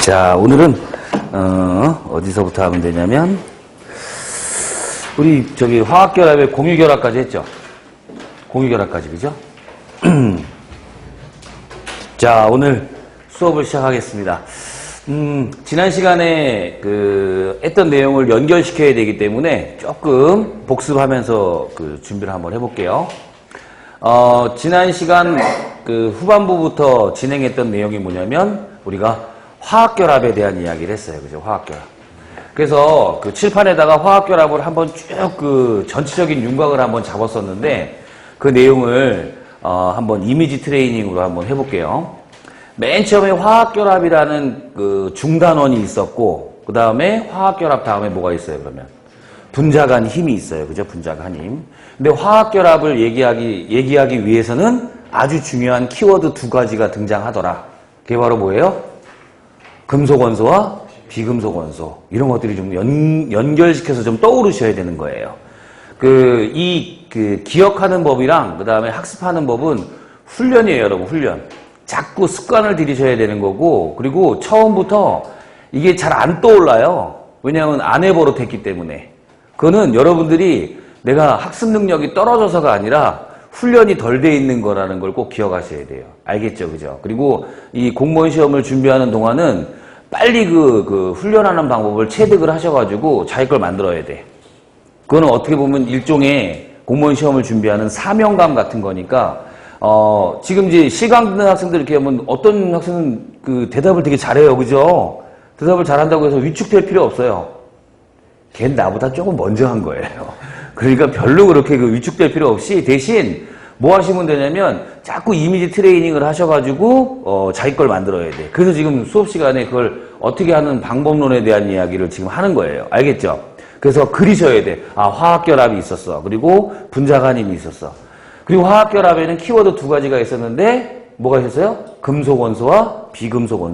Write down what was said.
자, 오늘은, 어, 어디서부터 하면 되냐면, 우리 저기 화학결합에 공유결합까지 했죠? 공유결합까지, 그죠? 자, 오늘 수업을 시작하겠습니다. 음, 지난 시간에 그 했던 내용을 연결시켜야 되기 때문에 조금 복습하면서 그 준비를 한번 해볼게요. 어, 지난 시간 그 후반부부터 진행했던 내용이 뭐냐면 우리가 화학결합에 대한 이야기를 했어요. 그죠? 화학결합. 그래서 그 칠판에다가 화학결합을 한번 쭉 그 전체적인 윤곽을 한번 잡았었는데 그 내용을 어, 한번 이미지 트레이닝으로 한번 해볼게요. 맨 처음에 화학결합이라는 그 중단원이 있었고 그 다음에 화학결합 다음에 뭐가 있어요 그러면 분자간 힘이 있어요 그죠 분자간 힘 근데 화학결합을 얘기하기 얘기하기 위해서는 아주 중요한 키워드 두 가지가 등장하더라 그게 바로 뭐예요 금속 원소와 비금속 원소 이런 것들이 좀 연, 연결시켜서 좀 떠오르셔야 되는 거예요 그 이 그 기억하는 법이랑 그 다음에 학습하는 법은 훈련이에요 여러분 훈련 자꾸 습관을 들이셔야 되는 거고 그리고 처음부터 이게 잘 안 떠올라요. 왜냐하면 안 해버릇했기 때문에. 그거는 여러분들이 내가 학습 능력이 떨어져서가 아니라 훈련이 덜 돼 있는 거라는 걸 꼭 기억하셔야 돼요. 알겠죠? 그죠? 그리고 이 공무원 시험을 준비하는 동안은 빨리 그, 그 훈련하는 방법을 체득을 하셔가지고 자기 걸 만들어야 돼. 그거는 어떻게 보면 일종의 공무원 시험을 준비하는 사명감 같은 거니까 어, 지금 이제 시강 듣는 학생들 이렇게 하면 어떤 학생은 그 대답을 되게 잘해요. 그죠? 대답을 잘한다고 해서 위축될 필요 없어요. 걔는 나보다 조금 먼저 한 거예요. 그러니까 별로 그렇게 그 위축될 필요 없이 대신 뭐 하시면 되냐면 자꾸 이미지 트레이닝을 하셔가지고 어, 자기 걸 만들어야 돼. 그래서 지금 수업 시간에 그걸 어떻게 하는 방법론에 대한 이야기를 지금 하는 거예요. 알겠죠? 그래서 그리셔야 돼. 아, 화학 결합이 있었어. 그리고 분자 간임이 있었어. 그리고 화학 결합에는 키워드 두 가지가 있었는데 뭐가 있었어요? 금속 원소와 비금속 원소.